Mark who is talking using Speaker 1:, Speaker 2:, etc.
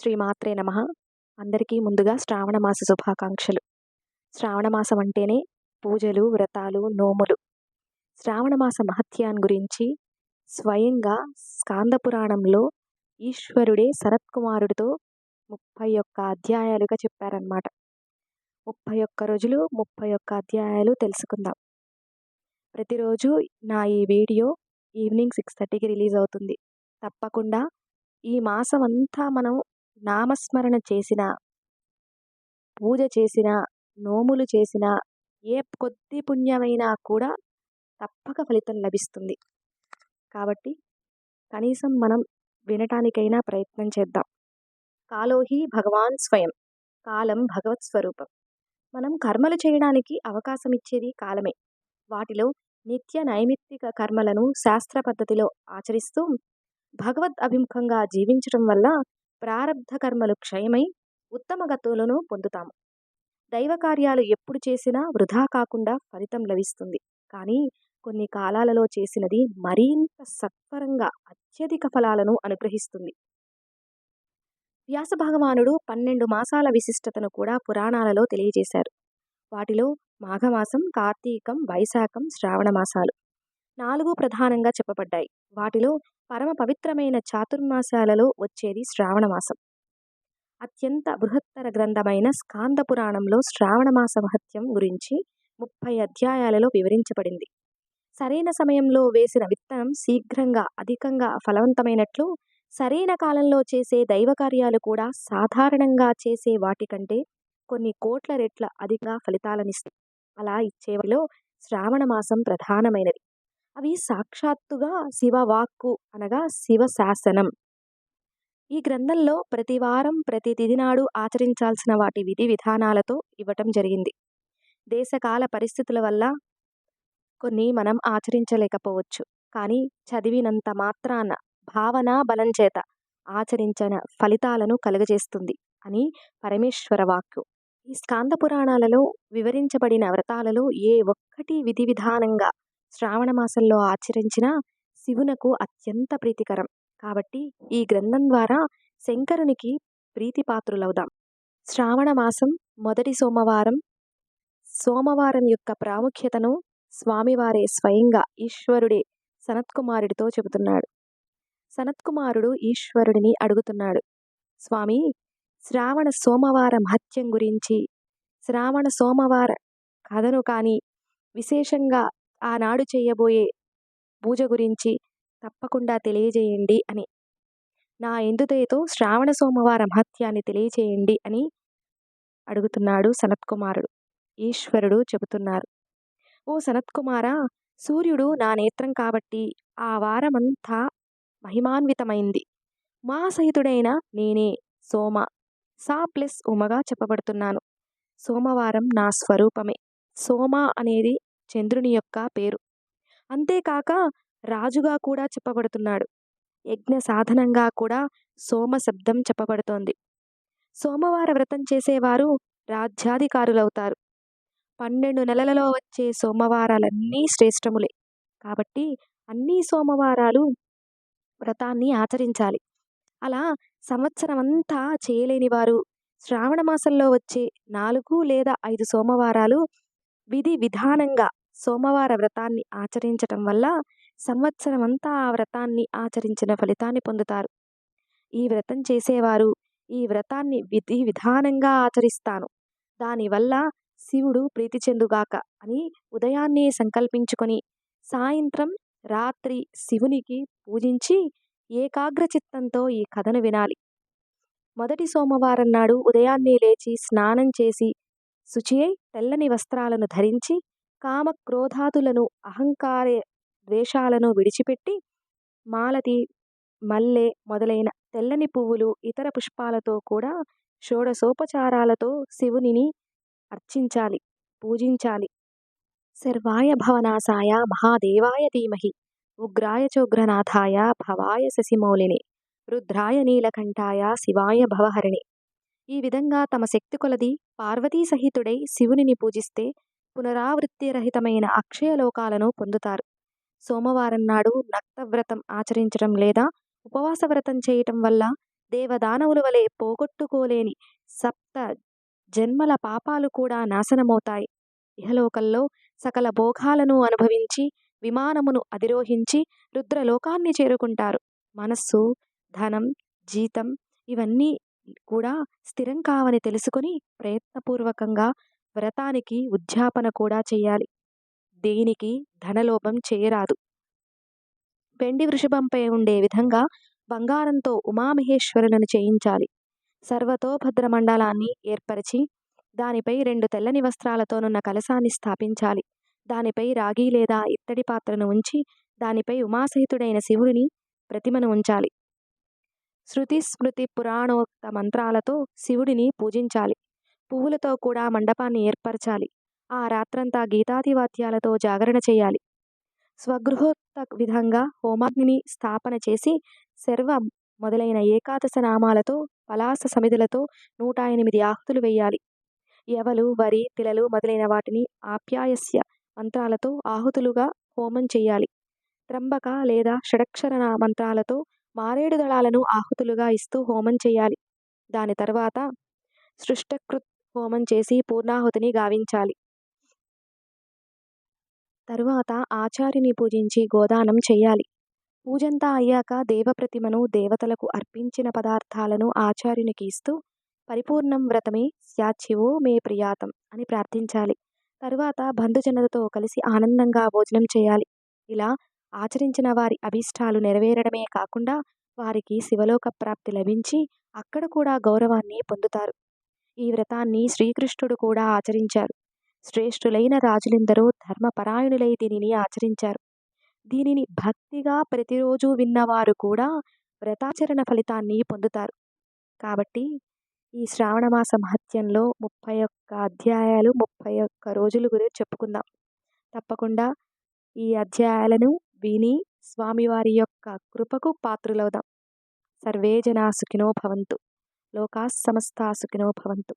Speaker 1: శ్రీమాత్రే నమ. అందరికీ ముందుగా శ్రావణ మాస శుభాకాంక్షలు. శ్రావణ మాసం అంటేనే పూజలు వ్రతాలు నోములు. శ్రావణ మాస మహత్యాన్ని గురించి స్వయంగా స్కాంద పురాణంలో ఈశ్వరుడే శరత్కుమారుడితో ముప్పై ఒక్క అధ్యాయాలుగా చెప్పారనమాట ముప్పై ఒక్క రోజులు ముప్పై ఒక్క అధ్యాయాలు తెలుసుకుందాం. ప్రతిరోజు నా ఈ వీడియో ఈవినింగ్ సిక్స్ థర్టీకి రిలీజ్ అవుతుంది. తప్పకుండా ఈ మాసం అంతా మనం నామస్మరణ చేసిన పూజ చేసిన నోములు చేసిన ఏ కొద్ది పుణ్యమైనా కూడా తప్పక ఫలితం లభిస్తుంది. కాబట్టి కనీసం మనం వినటానికైనా ప్రయత్నం చేద్దాం. కాలోహి భగవాన్ స్వయం కాలం భగవత్ స్వరూపం. మనం కర్మలు చేయడానికి అవకాశం ఇచ్చేది కాలమే. వాటిలో నిత్య నైమిత్తిక కర్మలను శాస్త్ర పద్ధతిలో ఆచరిస్తూ భగవద్ అభిముఖంగా జీవించడం వల్ల ప్రారంధ కర్మలు క్షయమై ఉత్తమ గతులను పొందుతాము. దైవ కార్యాలు ఎప్పుడు చేసినా వృధా కాకుండా ఫలితం లభిస్తుంది. కానీ కొన్ని కాలాలలో చేసినది మరింత సత్వరంగా అత్యధిక ఫలాలను అనుగ్రహిస్తుంది. వ్యాస భగవానుడు పన్నెండు మాసాల విశిష్టతను కూడా పురాణాలలో తెలియజేశారు. వాటిలో మాఘమాసం కార్తీకం వైశాఖం శ్రావణ మాసాలు. నాలుగు ప్రధానంగా చెప్పబడ్డాయి. వాటిలో పరమ పవిత్రమైన చాతుర్మాసాలలో వచ్చేది శ్రావణ మాసం అత్యంత బృహత్తర గ్రంథమైన స్కాంద పురాణంలో శ్రావణ మాస మహత్యం గురించి ముప్పై అధ్యాయాలలో వివరించబడింది. సరైన సమయంలో వేసిన విత్తనం శీఘ్రంగా అధికంగా ఫలవంతమైనట్లు సరైన కాలంలో చేసే దైవ కార్యాలు కూడా సాధారణంగా చేసే వాటికంటే కొన్ని కోట్ల రెట్ల అధిక ఫలితాలనిస్తాయి. అలా ఇచ్చేవారిలో శ్రావణ మాసం ప్రధానమైనది. అవి సాక్షాత్తుగా శివవాక్కు అనగా శివ శాసనం ఈ గ్రంథంలో ప్రతి వారం ప్రతి తిథి నాడు ఆచరించాల్సిన వాటి విధి విధానాలతో ఇవ్వటం జరిగింది. దేశకాల పరిస్థితుల వల్ల కొన్ని మనం ఆచరించలేకపోవచ్చు. కానీ చదివినంత మాత్రాన భావన బలం చేత ఆచరించిన ఫలితాలను కలుగజేస్తుంది అని పరమేశ్వర వాక్కు. ఈ స్కాంద పురాణాలలో వివరించబడిన వ్రతాలలో ఏ ఒక్కటి విధి విధానంగా శ్రావణ మాసంలో ఆచరించిన శివునకు అత్యంత ప్రీతికరం. కాబట్టి ఈ గ్రంథం ద్వారా శంకరునికి ప్రీతిపాత్రులవుదాం. శ్రావణ మాసం మొదటి సోమవారం. సోమవారం యొక్క ప్రాముఖ్యతను స్వామివారే స్వయంగా ఈశ్వరుడే సనత్కుమారుడితో చెబుతున్నాడు. సనత్కుమారుడు ఈశ్వరుడిని అడుగుతున్నాడు. స్వామి శ్రావణ సోమవార మహత్యం గురించి శ్రావణ సోమవార కథను కానీ విశేషంగా ఆనాడు చేయబోయే పూజ గురించి తప్పకుండా తెలియజేయండి అని. నా ఎందుదయతో శ్రావణ సోమవార మహత్యాన్ని తెలియజేయండి అని అడుగుతున్నాడు సనత్కుమారుడు ఈశ్వరుడు చెబుతున్నారు. ఓ సనత్కుమార సూర్యుడు నా నేత్రం కాబట్టి ఆ వారమంతా మహిమాన్వితమైంది. మా సహితుడైన నేనే సోమ. సా ప్లస్ ఉమగా చెప్పబడుతున్నాను. సోమవారం నా స్వరూపమే. సోమ అనేది చంద్రుని యొక్క పేరు. అంతేకాక రాజుగా కూడా చెప్పబడుతున్నాడు. యజ్ఞ సాధనంగా కూడా సోమ శబ్దం చెప్పబడుతోంది. సోమవార వ్రతం చేసేవారు రాజ్యాధికారులవుతారు. పన్నెండు నెలలలో వచ్చే సోమవారాలన్నీ శ్రేష్టములే. కాబట్టి అన్ని సోమవారాలు వ్రతాన్ని ఆచరించాలి. అలా సంవత్సరం అంతా చేయలేని వారు శ్రావణ మాసంలో వచ్చే నాలుగు లేదా ఐదు సోమవారాలు విధి విధానంగా సోమవార వ్రతాన్ని ఆచరించటం వల్ల సంవత్సరమంతా ఆ వ్రతాన్ని ఆచరించిన ఫలితాన్ని పొందుతారు. ఈ వ్రతం చేసేవారు ఈ వ్రతాన్ని విధి విధానంగా ఆచరిస్తాను. దానివల్ల శివుడు ప్రీతి చెందుగాక అని ఉదయాన్నే సంకల్పించుకొని సాయంత్రం రాత్రి శివునికి పూజించి ఏకాగ్రచిత్తంతో ఈ కథను వినాలి. మొదటి సోమవారం నాడు ఉదయాన్నే లేచి స్నానం చేసి శుచి అయి తెల్లని వస్త్రాలను ధరించి కామక్రోధాదులను అహంకార ద్వేషాలను విడిచిపెట్టి మాలతి మల్లె మొదలైన తెల్లని పువ్వులు ఇతర పుష్పాలతో కూడా షోడశోపచారాలతో శివునిని అర్చించాలి పూజించాలి. సర్వాయ భవనాశాయ మహాదేవాయ ధీమహి ఉగ్రాయ చోగ్రనాథాయ భవాయ శశిమౌలిని రుద్రాయ నీలకంఠాయ శివాయ భవహరిణి. ఈ విధంగా తమ శక్తి కొలది పార్వతీ సహితుడై శివునిని పూజిస్తే పునరావృత్తిరహితమైన రహితమైన అక్షయలోకాలను పొందుతారు. సోమవారం నాడు నక్తవ్రతం ఆచరించడం లేదా ఉపవాస వ్రతం చేయటం వల్ల దేవదానవుల వలె పోగొట్టుకోలేని సప్త జన్మల పాపాలు కూడా నాశనమవుతాయి. ఇహలోకంలో సకల భోగాలను అనుభవించి విమానమును అధిరోహించి రుద్రలోకాన్ని చేరుకుంటారు. మనస్సు ధనం జీతం ఇవన్నీ కూడా స్థిరం కావని తెలుసుకుని ప్రయత్నపూర్వకంగా వ్రతానికి ఉద్యాపన కూడా చేయాలి. దేనికి? ధనలోపం చేయరాదు పెండి వృషభంపై ఉండే విధంగా బంగారంతో ఉమామహేశ్వరులను చేయించాలి. సర్వతోభద్ర మండలాన్ని ఏర్పరిచి దానిపై రెండు తెల్లని వస్త్రాలతోనున్న కలశాన్ని స్థాపించాలి. దానిపై రాగి లేదా ఇత్తడి పాత్రను ఉంచి దానిపై ఉమాసహితుడైన శివుడిని ప్రతిమను ఉంచాలి. శృతి స్మృతి పురాణోక్త మంత్రాలతో శివుడిని పూజించాలి. పువ్వులతో కూడా మండపాన్ని ఏర్పరచాలి. ఆ రాత్రంతా గీతాదివాద్యాలతో జాగరణ చేయాలి. స్వగృహోత్త విధంగా హోమాగ్నిని స్థాపన చేసి శర్వ మొదలైన ఏకాదశ నామాలతో పలాస సమిధులతో నూట ఎనిమిది ఆహుతులు వేయాలి. ఎవలు వరి తిలలు మొదలైన వాటిని ఆప్యాయస్య మంత్రాలతో ఆహుతులుగా హోమం చేయాలి. త్రంబక లేదా షడక్షర మంత్రాలతో మారేడు దళాలను ఆహుతులుగా ఇస్తూ హోమం చేయాలి. దాని తర్వాత సృష్టకృత్ హోమం చేసి పూర్ణాహుతిని గావించాలి. తరువాత ఆచార్యుని పూజించి గోదానం చేయాలి. పూజంతా అయ్యాక దేవప్రతిమను దేవతలకు అర్పించిన పదార్థాలను ఆచార్యునికి ఇస్తూ పరిపూర్ణం వ్రతమే స్యాచ్యువో మే ప్రియాతం అని ప్రార్థించాలి. తరువాత బంధుజనులతో కలిసి ఆనందంగా భోజనం చేయాలి. ఇలా ఆచరించిన వారి అభీష్టాలు నెరవేరడమే కాకుండా వారికి శివలోక ప్రాప్తి లభించి అక్కడ కూడా గౌరవాన్ని పొందుతారు. ఈ వ్రతాన్ని శ్రీకృష్ణుడు కూడా ఆచరించారు. శ్రేష్ఠులైన రాజులెందరో ధర్మపరాయణులై దీనిని ఆచరించారు. దీనిని భక్తిగా ప్రతిరోజు విన్నవారు కూడా వ్రతాచరణ ఫలితాన్ని పొందుతారు. కాబట్టి ఈ శ్రావణమాస మహత్యంలో ముప్పై ఒక్క అధ్యాయాలు ముప్పై ఒక్క రోజుల గురించి చెప్పుకుందాం. తప్పకుండా ఈ అధ్యాయాలను విని స్వామివారి యొక్క కృపకు పాత్రులవుదాం. సర్వే జనా సుఖినో భవంతు. లోకా సమస్తా సుఖినో భవంతు.